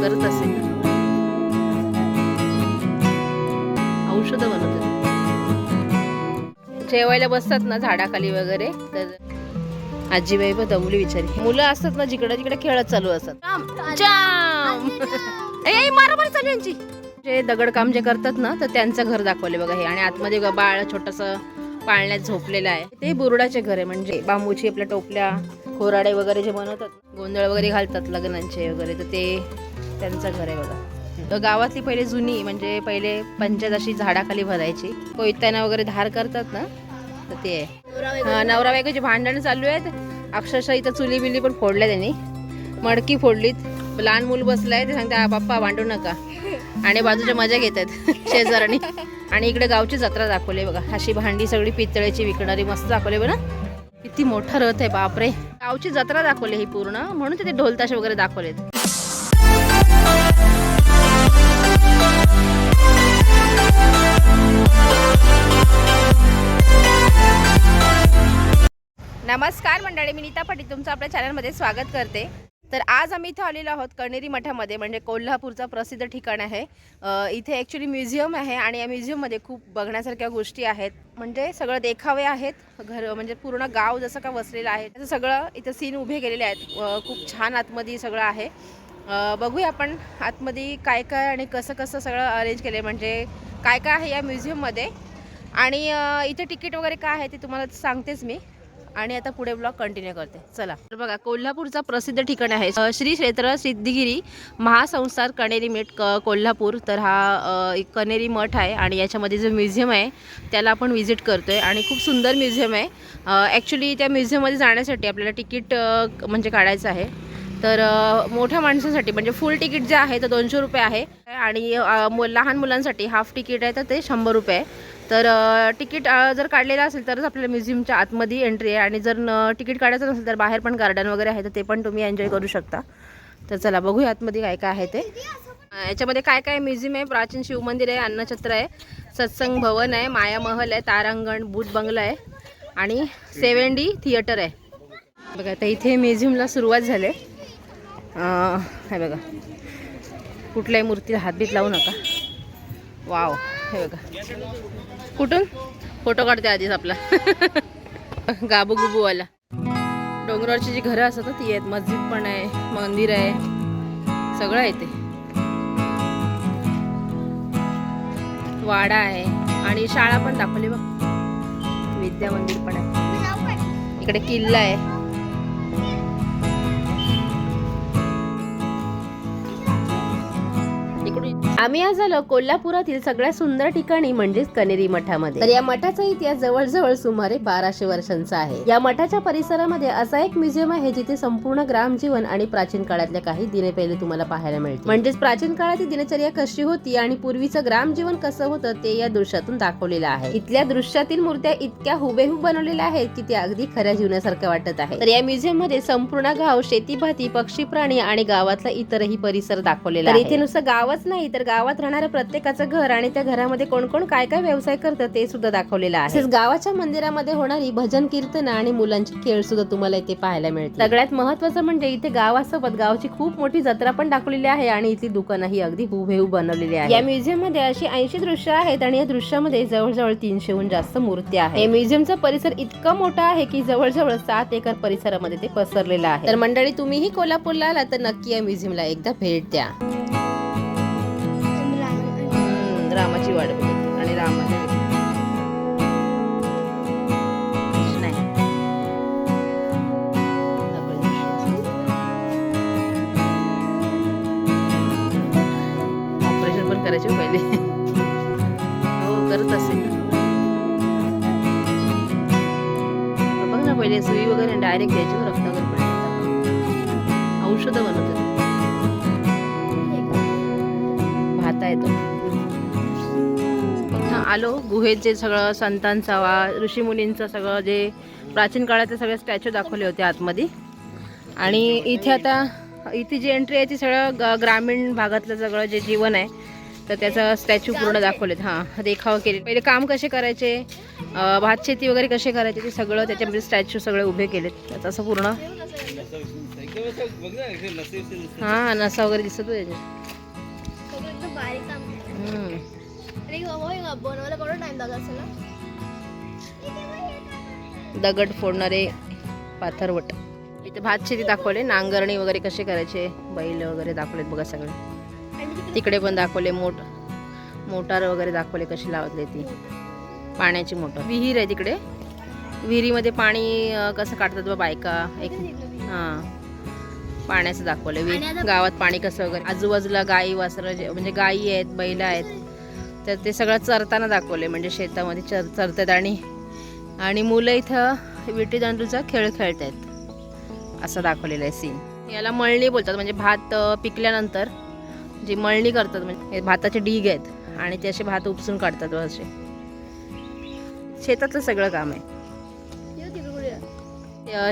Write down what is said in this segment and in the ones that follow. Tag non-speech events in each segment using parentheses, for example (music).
करत असेल. औषध बनवतात. जेवायला बसतात ना झाडाखाली वगैरे तर आजीबाई पण दमली बिचारी. मुलं असतात ना जिकडे तिकडे खेळत चालू असतात. जाम, मारामारी चालू यांची. जे दगडकाम जे करतात ना तर त्यांचं घर दाखवले बघा हे. आणि आतमध्ये बाळ छोटस पाळण्यात झोपलेलं आहे. ते बुरुडाचे घर आहे. म्हणजे बांबूची आपल्या टोपल्या खोराडे वगैरे जे बनवतात गोंधळ वगैरे घालतात लग्नांचे वगैरे तर ते त्यांचं घर आहे बघा. तर गावातली पहिले जुनी म्हणजे पहिले पंचायत अशी झाडाखाली भरायची. कोयत्याना वगैरे धार करतात ना तर ते आहे. नवरा बायकोची भांडणं चालू आहेत. अक्षरशः इथं चुली बिली पण फोडल्या त्यांनी. मडकी फोडलीत. लहान मूल बसलाय ते सांगते पप्पा बाप्पा भांडू नका. आणि बाजूच्या मजा घेतात (laughs) शेजारणी. आणि इकडे गावची जत्रा दाखवली बघा. अशी भांडी सगळी पितळेची विकणारी मस्त दाखवली बघा किती मोठा रथ आहे बापरे. गावची जत्रा दाखवली ही पूर्ण. म्हणून तिथे ढोलताशे वगैरे दाखवलेत. नमस्कार मंडळी मी नीता पाटील तुमचं आपल्या चॅनलमध्ये स्वागत करते. तर आज आम्ही इथं आलेलो आहोत कणेरी मठामध्ये म्हणजे कोल्हापूरचं प्रसिद्ध ठिकाण आहे. इथे ॲक्च्युली म्युझियम आहे आणि या म्युझियममध्ये खूप बघण्यासारख्या गोष्टी आहेत. म्हणजे सगळं देखावे आहेत. घर म्हणजे पूर्ण गाव जसं का वसलेलं आहे त्याचं सगळं इथं सीन उभे केलेले आहेत. खूप छान आतमध्ये सगळं आहे. बघूया आपण आतमध्ये काय काय आणि कसं कसं सगळं अरेंज केलं आहे म्हणजे काय काय आहे या म्युझियममध्ये? आणि इथे तिकीट वगैरे काय आहे ते तुम्हाला सांगतेच मी. आणि आता पुढे ब्लॉग कंटिन्यू करते. चला. तर बघा कोल्हापूरचा प्रसिद्ध ठिकाण आहे. श्री क्षेत्र सिद्धिगिरी महासंस्थान कणेरी मठ क कोल्हापूर. तर हा एक कणेरी मठ आहे आणि याच्यामध्ये जो म्युझियम आहे त्याला आपण व्हिजिट करतो आहे आणि खूप सुंदर म्युझियम आहे. ॲक्च्युली त्या म्युझियममध्ये जाण्यासाठी आपल्याला तिकीट म्हणजे काढायचं आहे. तर मोठ्या माणसांसाठी म्हणजे फुल तिकीट जे आहे तर दोनशे रुपये आहे. आणि लहान मुलांसाठी हाफ तिकीट आहे तर ते शंभर रुपये आहे. तर तिकीट जर काढलेलं असेल तरच आपल्याला म्युझियमच्या आतमध्ये एंट्री आहे. आणि जर न तिकीट काढायचं नसेल तर बाहेर पण गार्डन वगैरे आहे तर ते पण तुम्ही एन्जॉय करू शकता. तर चला बघूया आतमध्ये काय काय आहे ते. याच्यामध्ये काय काय म्युझियम आहे? प्राचीन शिवमंदिर आहे अन्नछत्र आहे सत्संग भवन आहे माया महल आहे तारांगण भूत बंगला आहे आणि सेवन डी थिएटर आहे. बघा तर इथे म्युझियमला सुरुवात झाली आहे. हे बघा. कुठल्याही मूर्तीला हातबीत लावू नका. वाव हे बघा. कुठून? फोटो काढते आधीच आपला. (laughs) गाबू गुबूवाला डोंगरावरची जी घरं असतात ती आहेत. मस्जिद पण आहे मंदिर आहे. सगळं आहे ते. वाडा आहे. आणि शाळा पण दाखवली बघ. विद्या मंदिर पण आहे. इकडे किल्ला आहे. आम्ही आज आलो कोल्हापुरातील सगळ्यात सुंदर ठिकाणी म्हणजेच कनेरी मठामध्ये. तर या मठाचा इतिहास जवळजवळ सुमारे बाराशे वर्षांचा आहे. या मठाच्या परिसरामध्ये असा एक म्युझियम आहे जिथे संपूर्ण ग्रामजीवन आणि प्राचीन काळातल्या काही दिने पहिले तुम्हाला पाहायला मिळते म्हणजेच प्राचीन काळातील दिनचर्या कशी होती आणि पूर्वीचं ग्रामजीवन कसं होतं ते या दृश्यातून दाखवलेलं आहे. इथल्या दृश्यातील मूर्त्या इतक्या हुबेहूब बनवलेल्या आहेत की त्या अगदी खऱ्या जीवनासारख्या वाटत आहे. तर या म्युझियममध्ये संपूर्ण गाव शेतीभाती पक्षी प्राणी आणि गावातला इतरही परिसर दाखवलेला आहे. इथे नुसतं गावच नाही तर गावात राहणाऱ्या प्रत्येकाचं घर आणि त्या घरामध्ये कोण कोण काय काय व्यवसाय करतं ते सुद्धा दाखवलेलं आहे. तसेच गावाच्या मंदिरामध्ये होणारी भजन कीर्तन आणि मुलांची खेळ सुद्धा तुम्हाला इथे पाहायला मिळते सगळ्यात महत्वाचं म्हणजे इथे गावासोबत गावची खूप मोठी जत्रा पण दाखवलेली आहे आणि इथली दुकानं ही अगदी हुबेहूब बनवलेली आहे. या म्युझियममध्ये अशी ऐंशी दृश्य आहेत आणि या दृश्यामध्ये जवळजवळ तीनशेहून जास्त मूर्त्या आहेत. या म्युझियमचा परिसर इतका मोठा आहे की जवळजवळ सात एकर परिसरामध्ये ते पसरलेलं आहे. तर मंडळी तुम्हीही कोल्हापूरला आला तर नक्की या म्युझियमला एकदा भेट द्या. रामाची वाट बघितली आणि रामाच्या नाही. ऑपरेशन पण करायचे हो पहिले. हो करत असेल. बघ ना पहिले सुई वगैरे डायरेक्ट द्यायची हो, रक्त औषधं बनवतात. भाता येतो. आलो. गुहेत जे सगळं संतांचा वा ऋषीमुनींचं सगळं जे प्राचीन काळातले सगळे स्टॅच्यू दाखवले होते आतमध्ये. आणि इथे आता इथे जी एंट्री आहे ती सगळं ग- ग्रामीण भागातलं सगळं जे जीवन आहे तर त्याचा स्टॅच्यू पूर्ण दाखवलेत. हां देखाव केले पहिले काम कसे करायचे अं, भात शेती वगैरे कसे करायचे ते सगळं त्याच्यामध्ये स्टॅच्यू सगळे उभे केलेत. त्याचं असं पूर्ण. हा नसा वगैरे दिसत होते दगड फोडणारे पाथरवट. इथे भात शेती दाखवले नांगरणी वगैरे कसे करायचे बैल वगैरे दाखवलेत बघा सगळे. तिकडे पण दाखवले मोठ मोटार वगैरे दाखवले कशी लावले ती. पाण्याची मोटर. विहीर आहे तिकडे. विहिरीमध्ये पाणी कसं काढतात बा बायका? एक हां. पाण्याचं दाखवलं आणि वि आता- गावात पाणी कसं वगैरे आजूबाजूला गाई वासरं म्हणजे गायी आहेत बैल आहेत. तर ते सगळं चरताना दाखवले म्हणजे शेतामध्ये चर चरतात आणि आणि मुलं इथं विटी दांडूचा खेळ खेळत आहेत असं दाखवलेलं आहे सीन याला मळणी बोलतात म्हणजे भात पिकल्यानंतर जी मळणी करतात म्हणजे भाताचे ढीग आहेत आणि ते असे भात उपसून काढतात असे. शेतातलं सगळं काम आहे.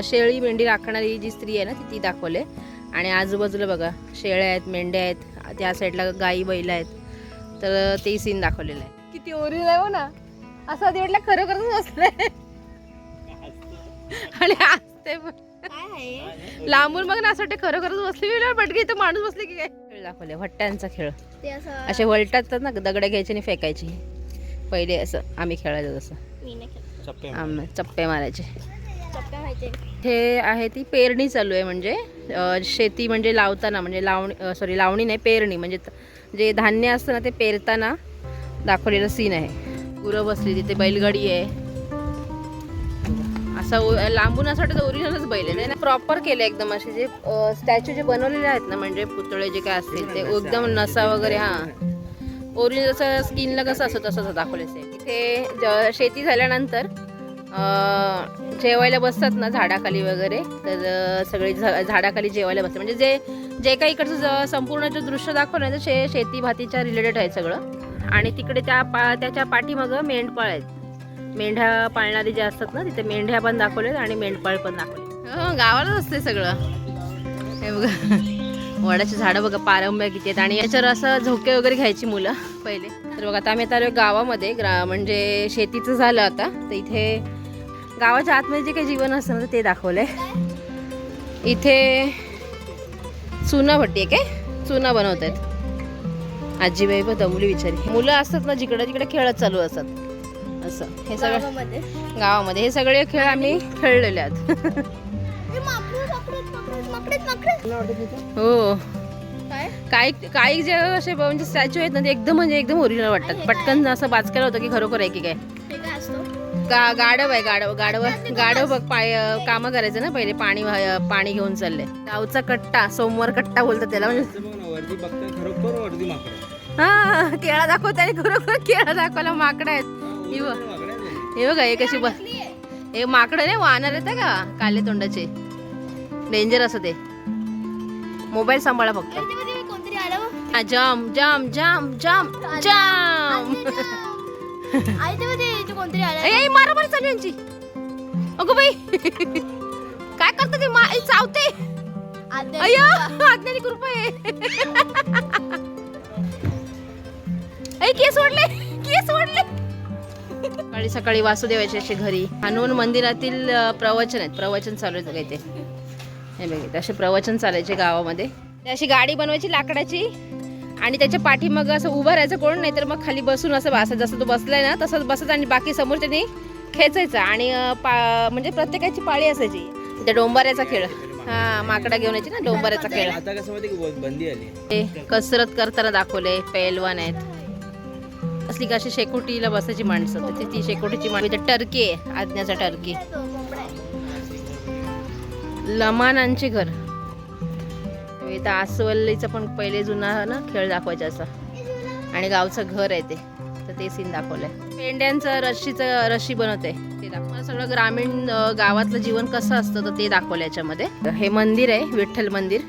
शेळी मेंढी राखणारी जी स्त्री आहे ना ती ती दाखवले आणि आजूबाजूला बघा शेळ्या आहेत मेंढ्या आहेत त्या साईडला गाई बैल आहेत. तर ते सीन दाखवलेलं आहे. किती ओरिजिनल आहे हो ना. असं आधी वाटलं खरोखरच बसलंय आणि असते पण. काय आहे लांबून मग ना असं वाटतं खरोखरच बसले मी पटकी इथं माणूस बसले की काय? खेळ दाखवले भट्ट्यांचा खेळ. ते असं असे वलटात ना दगड घ्यायची आणि फेकायची. पहिले असं आम्ही खेळायचो तसं. चप्पे आम्ही चप्पे मारायचे. हे आहे ती पेरणी चालू आहे म्हणजे शेती म्हणजे लावताना म्हणजे लावणी सॉरी लावणी नाही पेरणी म्हणजे जे धान्य असतं ना ते पेरताना दाखवलेलं सीन आहे. गुरं बसली तिथे बैलगाडी आहे. असं लांबून असं वाटतं ओरिजिनलच बैल आहे. प्रॉपर केले एकदम असे जे स्टॅच्यू जे बनवलेले आहेत ना म्हणजे पुतळे जे काय असतील ते एकदम नसा वगैरे. हा. ओरिजिनल जसं स्किनला कसं असतं तसंच दाखवले इथे ज- शेती झाल्यानंतर जेवायला बसतात ना झाडाखाली वगैरे तर सगळे झाडाखाली जेवायला बसतात. म्हणजे जे जे काही इकडचं ज- संपूर्ण जे दृश्य दाखवलं ना ते शे शेती भातीच्या रिलेटेड आहे सगळं. आणि तिकडे त्या पा त्याच्या पाठीमागं मेंढपाळ आहेत. मेंढ्या पाळणारी जे असतात ना तिथे मेंढ्या पण दाखवलेत आणि मेंढपाळ पण दाखवले हो गावालाच असते सगळं. हे बघा. वडाची झाडं बघा पारंब्या किती आहेत. आणि याच्यावर असं झोके वगैरे घ्यायची मुलं पहिले. तर बघा आता आम्ही आता गावामध्ये ग्रा म्हणजे शेतीचं झालं आता. तर इथे गावाच्या आतमध्ये जे काही जीवन असतं ना ते दाखवलंय. इथे चुना भट्टी आहे काय? चुना बनवत आहेत आजीबाई पण दमली विचारी मुलं असतात ना जिकडे तिकडे खेळत चालू असतात. असं. हे सगळं गावामध्ये. हे सगळे खेळ आम्ही खेळलेले आहेत. हो काय? काही काही जे असे म्हणजे स्टॅच्यू आहेत ना ते एकदम म्हणजे एकदम ओरिजिनल वाटतात. पटकन असं बाचकेलं होतं की खरोखर आहे की काय? गा गाढव आहे गाढव गाढव गाढव बघ पाय कामं करायचं ना पहिले पाणी पाणी घेऊन चालले. गावचा कट्टा सोमवार कट्टा बोलतात त्याला म्हणजे. हा केळा दाखवत आणि खरोखर केळा दाखवला माकडं आहेत. हे ते. हे बघा हे कशी बस हे माकडं नाही वाहणार येतं का? काले तोंडाचे. डेंजर असं ते. मोबाईल सांभाळा फक्त. हा, जाम जाम जाम जाम जाम आई ते मध्ये इथे कोणतरी आलं ए मारामारी चालू आहे यांची. अगो बाई काय करते ते मा ए, चावते? आद्या- अय्या आज्ञानी कृपा आहे. ऐ केस ओढले केस ओढले. सकाळी सकाळी वासुदेवाचे असे घरी. हनुमान मंदिरातील अ, प्रवचन आहेत. प्रवचन चालू आहे काही ते हे बघित असे प्रवचन चालायचे गावामध्ये. ते अशी गाडी बनवायची लाकडाची. आणि त्याच्या पाठीमागं असं उभं राहायचं कोण? नाही तर मग खाली बसून असं बसा जसं तो बसलाय ना तसंच बसत आणि बाकी समोर त्यांनी खेचायचं. आणि पा म्हणजे प्रत्येकाची पाळी असायची. ते डोंबाऱ्याचा खेळ. हा माकडा घेऊन यायची ना डोंबाऱ्याचा खेळ. बंदी आली. कसरत करताना दाखवले पैलवान आहेत. असली का अशी शेकोटीला बसायची माणसं. तर ती- ती शेकोटीची माणसं टर्की आहे आज्ञाचा टर्की. लमानांचे घर. इथं आसवल्लीचा पण पहिले जुना ना खेळ दाखवायचा असा. आणि गावचं घर आहे ते. तर ते सीन दाखवलंय. पेंड्यांचं रशीचं रशी बनवते. ते दाखवलं सगळं ग्रामीण गावातलं जीवन कसं असतं तर ते दाखवलं याच्यामध्ये. हे मंदिर आहे विठ्ठल मंदिर.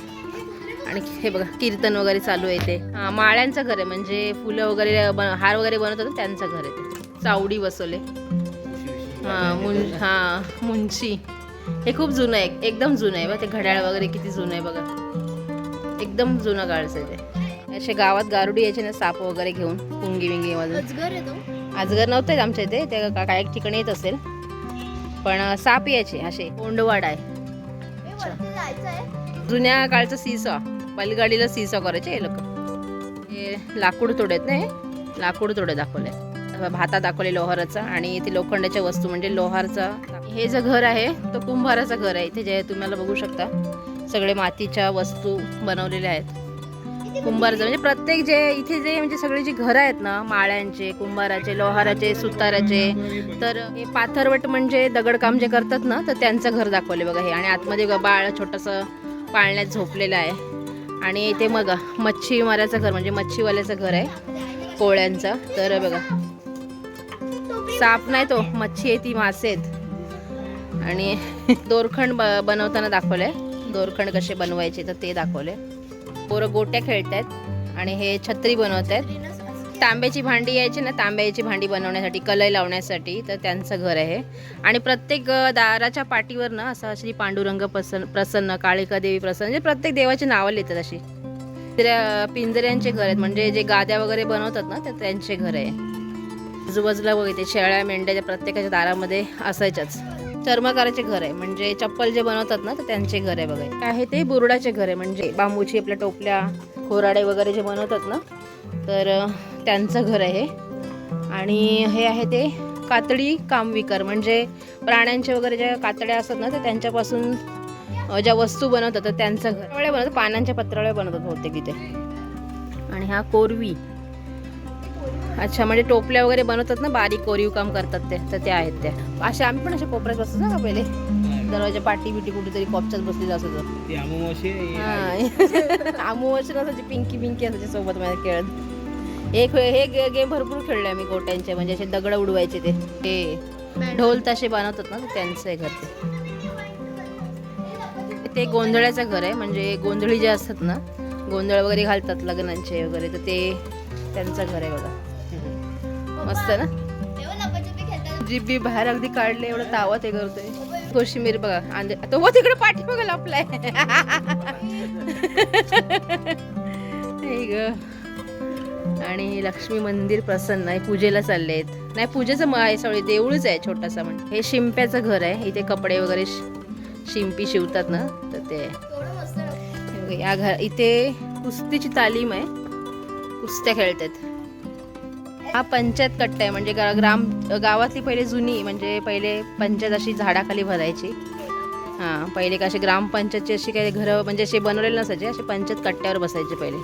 आणि हे बघा कीर्तन वगैरे चालू आहे ते. माळ्यांचं घर आहे. म्हणजे फुलं वगैरे बन- हार वगैरे बनवतात ना त्यांचं घर आहे ते. चावडी बसवले. हा मुं हा मुंची हे खूप जुनं आहे. एकदम जुनं आहे बघा ते घड्याळ वगैरे किती जुनं आहे बघा. एकदम जुनं काळचं आहे ते असे गावात गारुडी यायचे ना साप वगैरे घेऊन पुंगी विंगी तो. आजगर नव्हते आमच्या इथे? ते का- काही ठिकाणी येत असेल. पण साप यायचे असे. कोंडवाड आहे. जुन्या काळचं सीसॉ. बैलगाडीला सीसॉ करायचे हे लोक. हे लाकूड तोडेत ना हे. लाकूड तोडे दाखवले भाता दाखवले लोहाराचा आणि इथे लोखंडाच्या वस्तू म्हणजे लोहारचा. हे जे घर आहे तो कुंभाराचं घर आहे. इथे जे तुम्हाला बघू शकता. सगळे मातीच्या वस्तू बनवलेल्या आहेत. कुंभाराचं म्हणजे प्रत्येक जे इथे जे म्हणजे सगळे जे घरं आहेत ना माळ्यांचे कुंभाराचे लोहाराचे सुताराचे तर हे पाथरवट म्हणजे दगडकाम जे करतात ना तर त्यांचं घर दाखवले बघा हे. आणि आतमध्ये बघा बाळ छोटंसं पाळण्यात झोपलेलं आहे. आणि इथे मग मच्छी घर म्हणजे मच्छीवाल्याचं घर आहे कोळ्यांचं. तर बघा. साप नाही तो मच्छी आहे ती मासे आहेत आणि दोरखंड ब बनवताना दाखवलंय. दोरखंड कसे बनवायचे तर ते दाखवले. पोरं गोट्या खेळतायत आणि हे छत्री बनवत आहेत तांब्याची भांडी यायची ना तांब्याची भांडी बनवण्यासाठी कलई लावण्यासाठी तर त्यांचं घर आहे आणि प्रत्येक दाराच्या पाठीवर ना असं श्री पांडुरंग प्रसन्न प्रसन्न काळिका देवी प्रसन्न म्हणजे प्रत्येक देवाची नावं लिहितात अशी. त्या पिंजऱ्यांचे घर आहेत म्हणजे जे गाद्या वगैरे बनवतात ना तर त्यांचे घर आहे आजूबाजूला बघितले शेळ्या मेंढ्याच्या प्रत्येकाच्या दारामध्ये असायच्याच. चर्मकाराचे घर आहे. म्हणजे चप्पल जे बनवतात ना तर त्यांचे घर आहे बघा. काय आहे ते बुरडाचे घर आहे. म्हणजे बांबूची आपल्या टोपल्या खोराडे वगैरे जे बनवतात ना तर त्यांचं घर आहे आणि हे आहे ते कातडी कामविकर. म्हणजे प्राण्यांचे वगैरे ज्या कातड्या असतात ना तर त्यांच्यापासून ज्या वस्तू बनवतात तर त्यांचं घर. बनवतात पानांच्या पत्रावळ्या बनवतात बहुतेक इथे. आणि हा कोरवी. अच्छा म्हणजे टोपल्या वगैरे बनवतात ना बारीक कोरीव काम करतात ते तर ते आहेत त्या अशा आम्ही पण अशा कोपऱ्यात बसतो ना का पहिले? दरवाजा पाठी बिटी कुठेतरी कॉपच्यात बसलेलं असायचं ती अमावस्या हा. (laughs) आमू वर्ष असायची पिंकी पिंकी असायची सोबत माझ्या खेळत. एक हे गे- गेम भरपूर खेळले आम्ही गोट्यांचे म्हणजे असे दगड उडवायचे ते. हे ढोल तसे बनवतात ना त्यांचं आहे घर. ते ते गोंधळाचं घर आहे म्हणजे गोंधळी जे असतात ना गोंधळ वगैरे घालतात लग्नांचे वगैरे तर ते त्यांचं घर आहे बघा. मस्त ना? जिबी बाहेर अगदी काढले एवढं तावत हे करतोय कोशिंबीर बघा आणि तो व तिकडे पाठी बघा लपलाय ग. आणि लक्ष्मी मंदिर प्रसन्न आहे पूजेला चालले आहेत. नाही पूजेचं आहे सगळे देऊळच आहे छोटासा म्हणजे हे शिंप्याचं घर आहे इथे कपडे वगैरे शि- शिंपी शिवतात ना तर ते या घर इथे कुस्तीची तालीम आहे. कुस्त्या खेळतात. हा पंचायत कट्टा आहे. म्हणजे गा- ग्राम गावातली पहिले जुनी म्हणजे पहिले पंचायत अशी झाडाखाली भरायची. हां पहिले कसे ग्रामपंचायतची अशी काही घरं म्हणजे असे बनवलेले नसायचे असे पंचायत कट्ट्यावर बसायचे पहिले.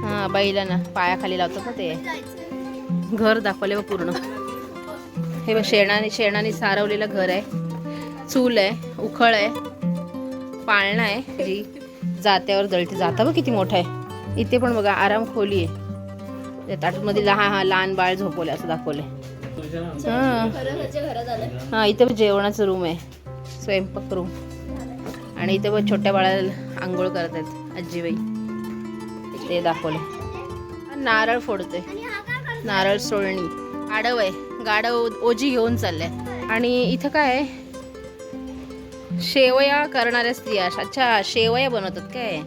हां बैलांना पायाखाली लावतात ना ते. घर दाखवले व पूर्ण. हे बघ शेणाने शेणाने सारवलेलं घर आहे. चूल आहे उखळ आहे पाळणा आहे जी जात्यावर जळते जाता बघ किती मोठा आहे. इथे पण बघा आराम खोली आहे. त्या ताटमध्ये लहान हा लहान बाळ झोपवले असं दाखवले हां. हां इथे जेवणाचं रूम आहे. स्वयंपाक रूम आणि इथे पण छोट्या बाळाला आंघोळ करत आहेत आजीबाई. ते दाखवले नारळ फोडते नारळ सोलणी. गाडव आहे. गाडव ओजी घेऊन चाललंय. आणि इथं काय आहे? शेवया करणाऱ्या स्त्रिया. अच्छा शेवया बनवतात काय?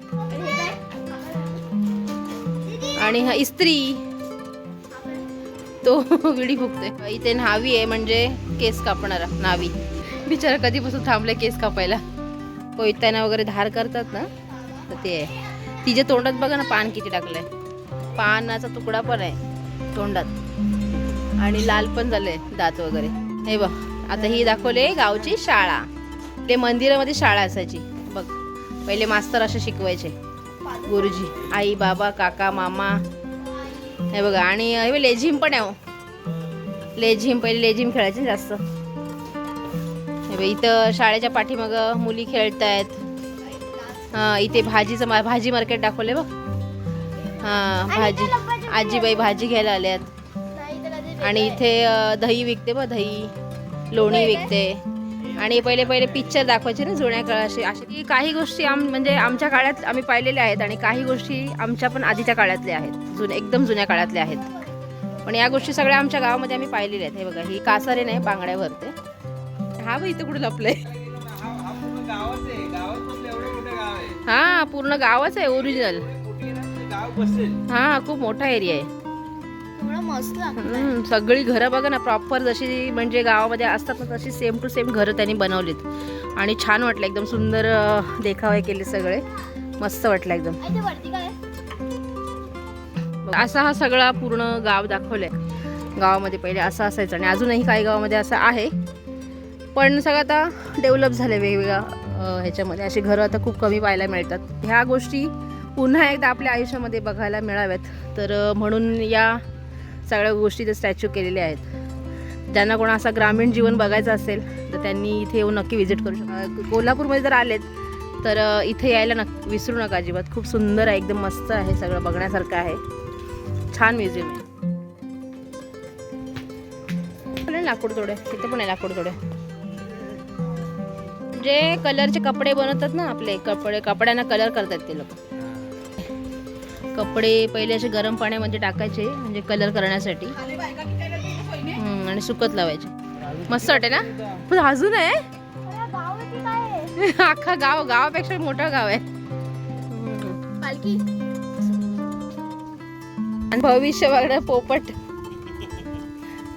आणि हा इस्त्री. तो विडी फुकतोय इथे न्हावी आहे म्हणजे केस कापणारा नावी बिचारा कधीपासून थांबले केस कापायला. कोयत्याना वगैरे धार करतात ना तर ते आहे. तिच्या तोंडात बघा ना पान किती टाकलंय. पानाचा तुकडा पण आहे तोंडात. आणि लाल पण झालंय दात वगैरे. हे बघ आता ही दाखवले गावची शाळा. ते मंदिरामध्ये शाळा असायची. बघ पहिले मास्तर असे शिकवायचे. गुरुजी आई बाबा काका मामा हे बघा आणि हे लेझिम पण आहे हो. लेझिम पहिले लेझिम खेळायचे जास्त. हे इथं शाळेच्या पाठीमाग मुली खेळतायत. हा इथे भाजीचं मा- भाजी मार्केट दाखवले बघ. हा भाजी आजीबाई भाजी घ्यायला आल्यात. आणि इथे दही विकते बघ दही लोणी विकते. आणि पहिले पहिले पिक्चर दाखवायचे ना जुन्या काळाशी की काही गोष्टी आम म्हणजे आमच्या काळात आम्ही पाहिलेल्या आहेत आणि काही गोष्टी आमच्या पण आधीच्या काळातल्या आहेत जुन्या एकदम जुन्या काळातल्या आहेत. पण या गोष्टी सगळ्या आमच्या गावामध्ये आम्ही पाहिलेल्या आहेत. हे बघा ही कासारे नाही बांगड्या भरते हा बघ इथं कुठे लपलंय? हा पूर्ण गावच आहे ओरिजिनल हा खूप मोठा एरिया आहे. मस्त लागतं हम्म, सगळी घरं बघा ना प्रॉपर जशी म्हणजे गावामध्ये असतात ना तशी सेम टू सेम घरं त्यांनी बनवलीत. आणि छान वाटलं एकदम सुंदर अं, देखावे केले सगळे. मस्त वाटलं एकदम. आई ते वरती काय? असा हा सगळा पूर्ण गाव दाखवलंय. गावामध्ये पहिले असं असायचं आणि अजूनही काही गावामध्ये असं आहे. पण सगळं आता डेव्हलप झाले वेगवेगळ्या अं, ह्याच्यामध्ये. अशी घरं आता खूप कमी पाहायला मिळतात. ह्या गोष्टी पुन्हा एकदा आपल्या आयुष्यामध्ये बघायला मिळाव्यात. तर अं, म्हणून या सगळ्या गोष्टी ते स्टॅच्यू केलेल्या आहेत. ज्यांना कोणा असा ग्रामीण जीवन बघायचं असेल तर त्यांनी इथे येऊन नक्की व्हिजिट करू शकता. कोल्हापूरमध्ये जर आलेत तर इथे यायला नक विसरू नका अजिबात. खूप सुंदर आहे एकदम मस्त आहे सगळं बघण्यासारखं आहे. छान म्युझियम आहे. आहे लाकूड तोडे इथे पण आहे लाकूड तोडे जे कलरचे कपडे बनवतात ना आपले कपडे कपड्यांना कलर करतात ते लोक. कपडे पहिले असे गरम पाण्यामध्ये टाकायचे म्हणजे कलर करण्यासाठी. आणि सुकत लावायचे. मस्त वाटे ना? पण अजून आहे? (laughs) अख्खा गाव गावापेक्षा मोठं गाव आहे. आणि भविष्य बघणार पोपट.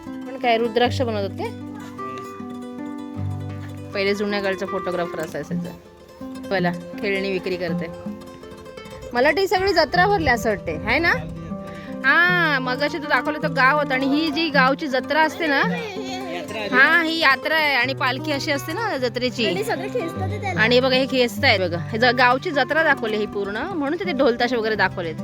पण काय रुद्राक्ष बनवतात ते पहिले जुन्या काळचा फोटोग्राफर असायचं पहिला खेळणी विक्री करते. मला वाटतं ही सगळी जत्रा भरली असं वाटते आहे ना? हा मगाशी तू दाखवलं तो गाव होता. आणि ही जी गावची जत्रा असते ना हा ही यात्रा आहे. आणि पालखी अशी असते ना जत्रेची. आणि हे बघा हे खेचत आहे बघा. हे गावची जत्रा दाखवली ही पूर्ण म्हणून तिथे ढोलताशे वगैरे दाखवलेत.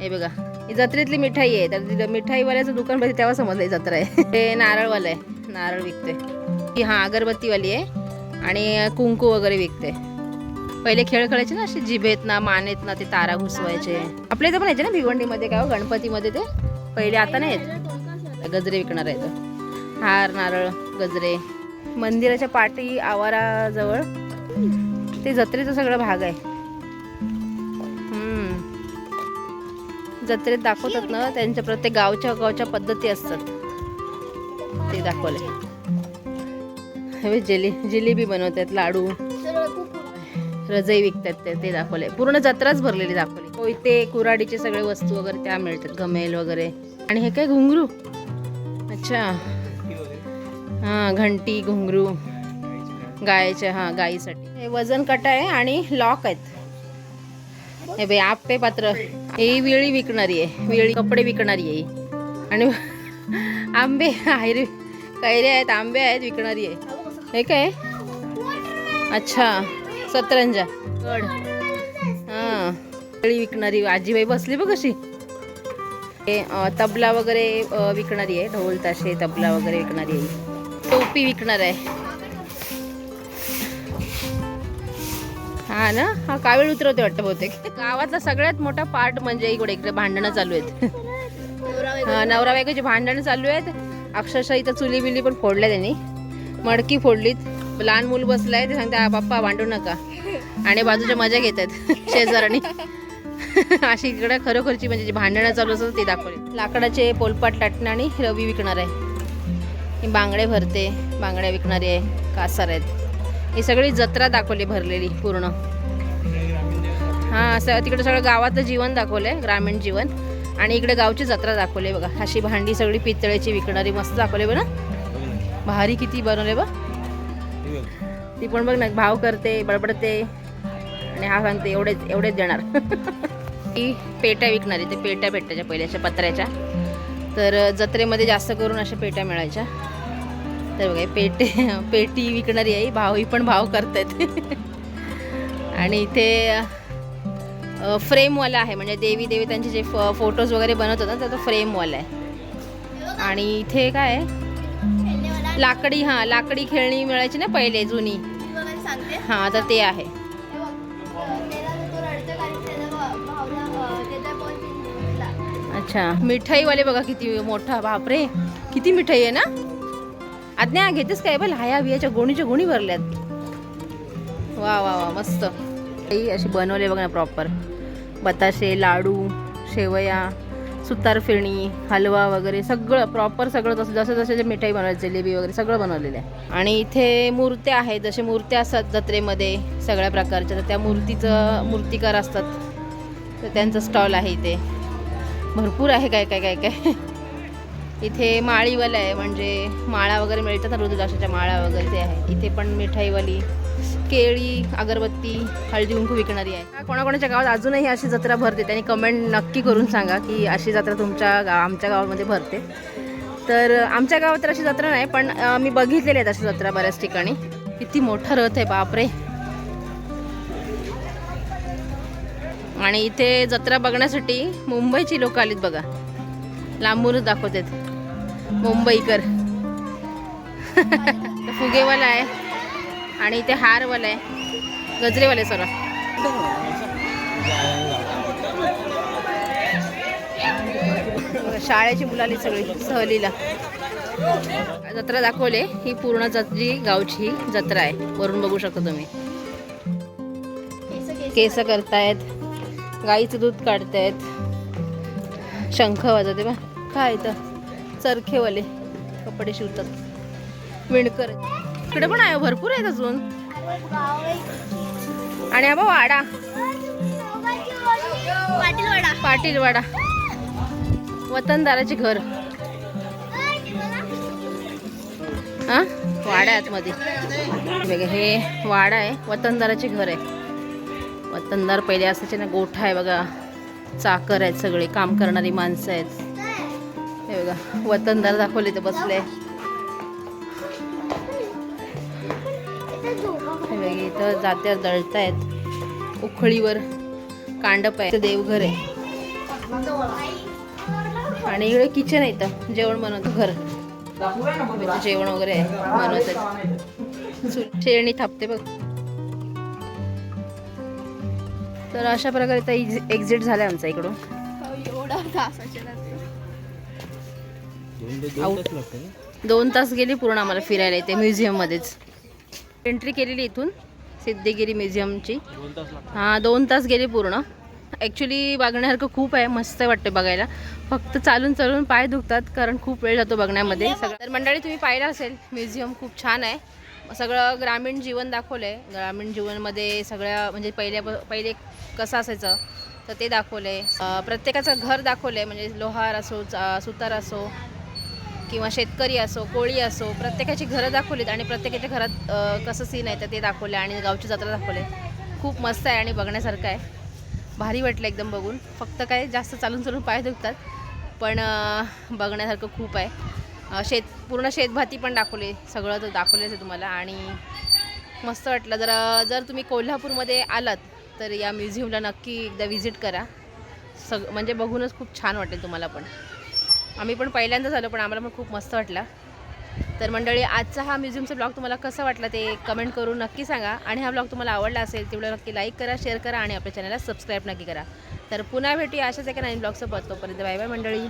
हे बघा ही जत्रेतली मिठाई आहे. तर तिथं मिठाईवाल्याचं दुकान बघितलं तेव्हा समजलं ही जत्रा आहे. ते नारळवालं आहे. नारळ विकते ही हा अगरबत्तीवाली आहे. आणि कुंकू वगैरे विकते पहिले खेळ खेळायचे ना असे जिभेत ना मानेत ना ते तारा घुसवायचे. आपल्या इथे पण यायचे ना भिवंडीमध्ये काय हो, गणपतीमध्ये ते? पहिले आता नाही येत. गजरे विकणार आहेत. हार नारळ गजरे. मंदिराच्या पाठी आवाराजवळ. ते जत्रेचा सगळा भाग आहे. जत्रेत दाखवतात ना त्यांच्या प्रत्येक गावच्या गावच्या पद्धती असतात. ते दाखवले हे जेली जिलेबी बनवतात लाडू. रजई विकतात ते ते दाखवले पूर्ण जत्राच भरलेली दाखवली. हो, कोयते कुराडीचे सगळे वस्तू वगैरे त्या मिळतात गमेल वगैरे. आणि हे काय घुंगरू? अच्छा. हा घंटी घुंगरू. गायचे हा गाईसाठी हे वजन कटा आहे आणि लॉक आहेत. हे बाई आपे पात्र. ही वेळी विकणारी आहे. वेळी कपडे विकणारी आहे आणि आंबे आहेरी कैरे आहेत आंबे आहेत विकणारी आहे. हे काय? अच्छा. सतरंजा. हां. वेळी विकणारी आजीबाई बसली बघ कशी. हे तबला वगैरे विकणारी आहे. ढोल ताशे तबला वगैरे विकणारी आहे. टोपी विकणार आहे. हा ना? हा कावीळ उतरवते वाटतं बहुतेक. गावातला सगळ्यात मोठा पार्ट म्हणजे इकडे इकडे भांडणं चालू आहेत. हा, नवरा बायकोची भांडणं चालू आहेत. अक्षरशः इथं चुली बिली पण फोडल्या त्यांनी. मडकी फोडलीत. लहान मूल बसलाय ते सांगते "आ, पप्पा भांडू नका. आणि बाजूच्या मजा घेतात शेजारणी अशी इकडे खरोखरची म्हणजे जी भांडणं चालू असतात ते दाखवले. लाकडाचे पोलपाट लाटणं आणि रवी विकणार आहे. ही बांगडे भरते बांगड्या विकणारी आहे कासार आहेत. ही सगळी जत्रा दाखवली भरलेली पूर्ण. हां असं तिकडे सगळं गावातलं जीवन दाखवलंय ग्रामीण जीवन. आणि इकडे गावची जत्रा दाखवली बघा. अशी भांडी सगळी पितळेची विकणारी मस्त दाखवली बघ भारी किती बनवले बघ ती पण बघ ना भाव करते बडबडते. आणि हा सांगते एवढेच एवढेच देणार. (laughs) ती पेट्या विकणारी ते पेट्या भेटायच्या पहिल्याच्या पत्र्याच्या. तर जत्रेमध्ये जास्त करून अशा पेट्या मिळायच्या. तर बघा पेटे (laughs) पेटी विकणारी आहे भावही पण भाव करतायत. (laughs) आणि इथे फ्रेमवाला आहे म्हणजे देवी देवी त्यांचे जे फ फोटोज वगैरे बनवतात ना त्याचा फ्रेमवाला आहे. आणि इथे काय आहे? लाकडी हां लाकडी खेळणी मिळायची ना पहिले जुनी. सांगते. हां तर ते आहे. हे त्याला तो बॉल पिंजला. अच्छा मिठाईवाले बघा किती मोठा बापरे. किती मिठाई आहे ना? आज्ञा घेतेस काय? बघ हाया बियाच्या गोणीच्या गोणी भरल्यात. वा वा वा मस्त. अशी बनवले बघा ना प्रॉपर बताशे लाडू शेवया सुतार फिरणी हलवा वगैरे सगळं प्रॉपर सगळं जसं जसं जसं जे मिठाई बनवायची जिलेबी वगैरे सगळं बनवलेलं आहे. आणि इथे मूर्त्या आहेत जसे मूर्त्या असतात जत्रेमध्ये सगळ्या प्रकारच्या तर त्या मूर्तीचं मूर्तिकार असतात. तर त्यांचं स्टॉल आहे इथे. भरपूर आहे काय काय काय काय. (laughs) इथे माळीवाला आहे म्हणजे माळा वगैरे मिळतात ना रुद्राक्षाच्या माळा वगैरे ते आहे. इथे पण मिठाईवाली केळी अगरबत्ती हळदी कुंकू विकणारी आहे. कोणाकोणाच्या गावात अजूनही अशी जत्रा भरते त्यांनी कमेंट नक्की करून सांगा की अशी जत्रा तुमच्या गाव आमच्या गावामध्ये भरते. तर आमच्या गावात तर अशी जत्रा नाही पण मी बघितलेली आहेत अशी जत्रा बऱ्याच ठिकाणी. किती मोठा रथ आहे बापरे. आणि इथे जत्रा बघण्यासाठी मुंबईची लोक आलीत बघा. लांबूनच दाखवतात. मुंबईकर. (laughs) फुगेवाला आहे. आणि इथे हारवाला आहे. गजरेवाले सर शाळेची मुलाली सगळी सहलीला. जत्रा दाखवले. ही पूर्ण जत्री गावची जत्रा आहे. वरून बघू शकता तुम्ही. केस करतायत. गाईचं दूध काढतायत. शंख वाजवते बा काय तर चरखेवाले कपडे शिवतात. विणकर इकडे पण आहे भरपूर आहेत अजून. आणि हा बा वाडा. पाटील वडा पाटील वाडा वतनदाराचे घर. हा? वाडा आहे आतमध्ये बघा हे वाडा आहे वतनदाराचे घर आहे. वतनदार पहिले असायचे ना गोठा आहे बघा. चाकर आहेत सगळे काम करणारी माणसं आहेत. हे बघा वतनदार दाखवले तर बसले. इथं जात्या दळतायत उखळीवर कांडप आहे देवघर आहे. आणि इकडे किचन आहे इथं. जेवण बनवतं घर. जेवण वगैरे आहे. बनवतात. शेळणी थापते बघ. तर अशा प्रकारे इथं एक्झिट झालं आमचा इकडून. दोन तास गेली पूर्ण आम्हाला फिरायला येते म्युझियममध्येच एंट्री केलेली इथून. सिद्धिगिरी म्युझियमची. हां दोन तास गेले पूर्ण. ॲक्च्युली बघण्यासारखं खूप आहे मस्त वाटते बघायला. फक्त चालून चालून पाय दुखतात कारण खूप वेळ जातो बघण्यामध्ये. सगळं तर मंडळी तुम्ही पाहिलं असेल म्युझियम खूप छान आहे. सगळं ग्रामीण जीवन दाखवलं आहे ग्रामीण जीवनमध्ये सगळ्या म्हणजे पहिल्या पहिले कसं असायचं तर ते दाखवलं आहे प्रत्येकाचं घर दाखवलं आहे म्हणजे लोहार असो चा- सुतार असो किंवा शेतकरी असो कोळी असो प्रत्येकाची घरं दाखवलीत आणि प्रत्येकाच्या घरात कसं सीन आहे तर ते दाखवले आणि गावची जत्रा दाखवले. खूप मस्त आहे आणि बघण्यासारखं आहे. भारी वाटलं एकदम बघून. फक्त काय जास्त चालून चालून पाय दुखतात पण बघण्यासारखं खूप आहे. शेत पूर्ण शेतभाती पण दाखवले. सगळं तर दाखवलेच आहे तुम्हाला आणि मस्त वाटलं. जर जर तुम्ही कोल्हापूरमध्ये आलात तर या म्युझियमला नक्की एकदा व्हिजिट करा. सग म्हणजे बघूनच खूप छान वाटेल तुम्हाला पण. आम्ही पण पहिल्यांदा झालो पण आम्हाला पण खूप मस्त वाटला. तर मंडळी आजचा हा म्युझियमचा ब्लॉग तुम्हाला कसा वाटला ते कमेंट करून नक्की सांगा. आणि हा ब्लॉग तुम्हाला आवडला असेल तेवढं नक्की लाईक करा शेअर करा आणि आपल्या चॅनलला सबस्क्राईब नक्की करा. तर पुन्हा भेटूया अशाच एका नवीन ब्लॉगसोबत. तोपर्यंत बाय बाय मंडळी.